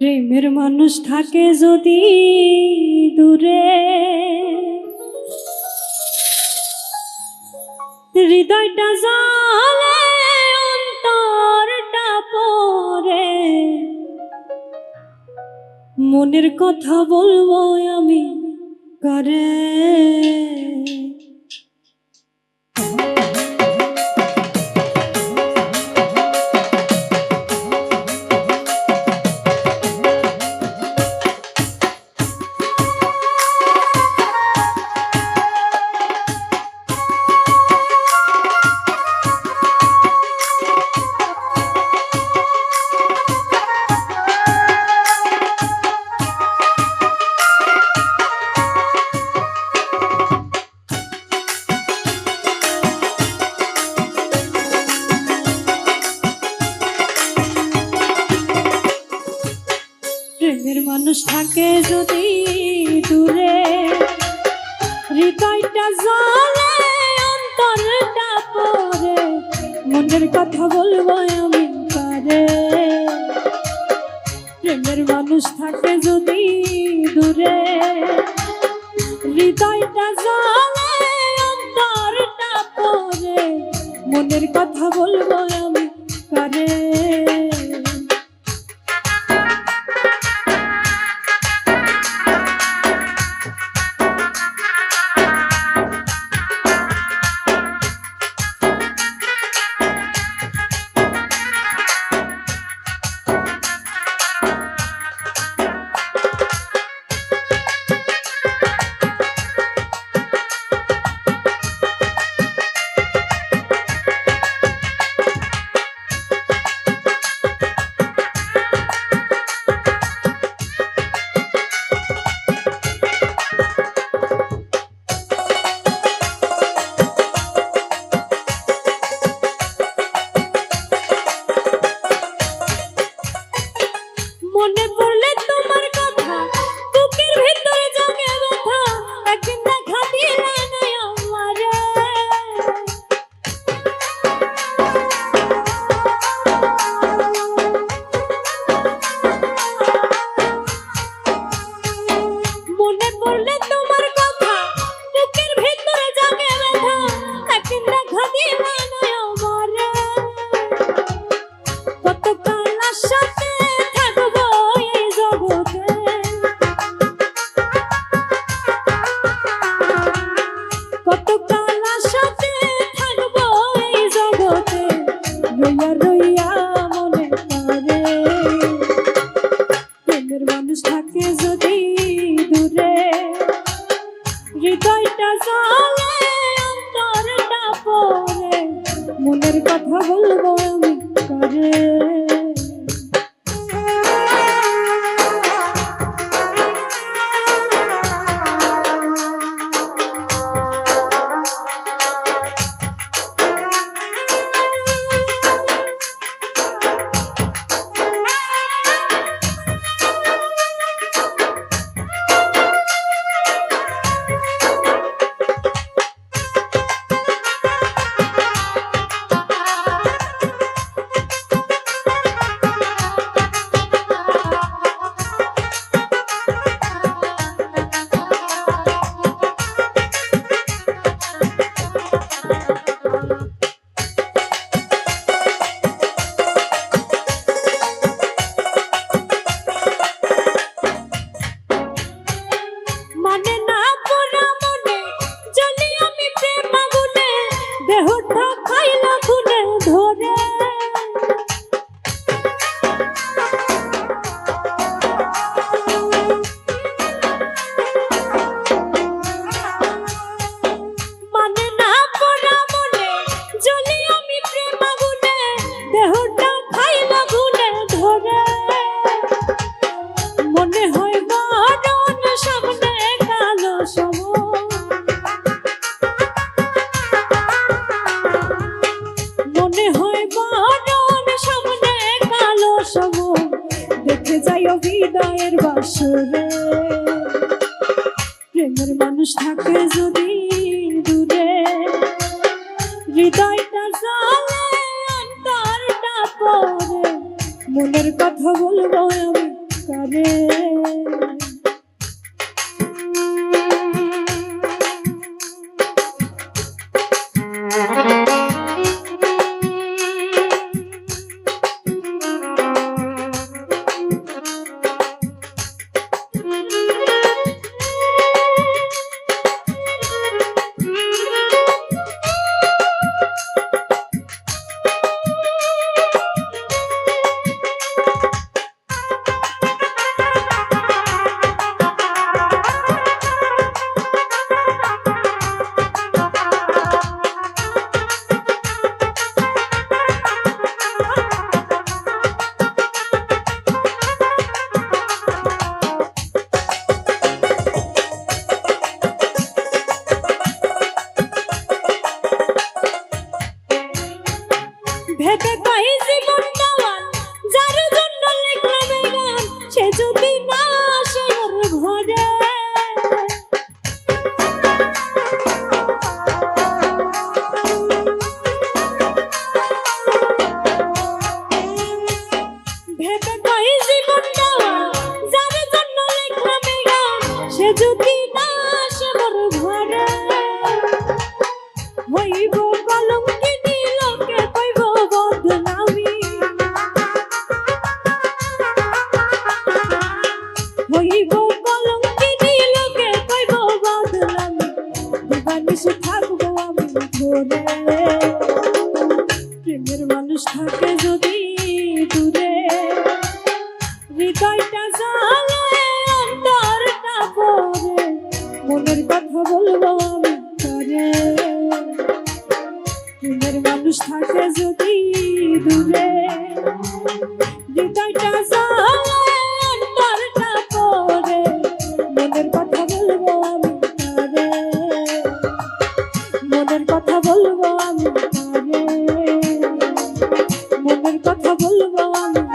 প্রেমের মানুষ থাকে যদি দূরে। হৃদয়টা জালে অন্তরটা পরে মনের কথা বলব আমি করে? মানুষ থাকে যদি দূরে, হৃদয়টা জলে অন্তরটা পরে, মনের কথা বলব আমি পারে। প্রেমের মানুষ থাকে যদি দূরে, হৃদয়টা জলে অন্তরটা পরে, মনের কথা বলব করে বাসরে প্রেমের মানুষ থাকে যদি দূরে হৃদয়টা জালে অন্তরটা পরে মনের কথা বলব আমি মানুষ থাকে যদি দূরে, হৃদয়টা জালে অন্তরটা পরে মনের কথা বলব আমি করে মনের মানুষ থাকে যদি দূরে, হৃদয়টা জালে অন্তরটা পরে মনের কথা বলব আমি করে মনের কথা বলব আমি করে মনের কথা বলবো আমি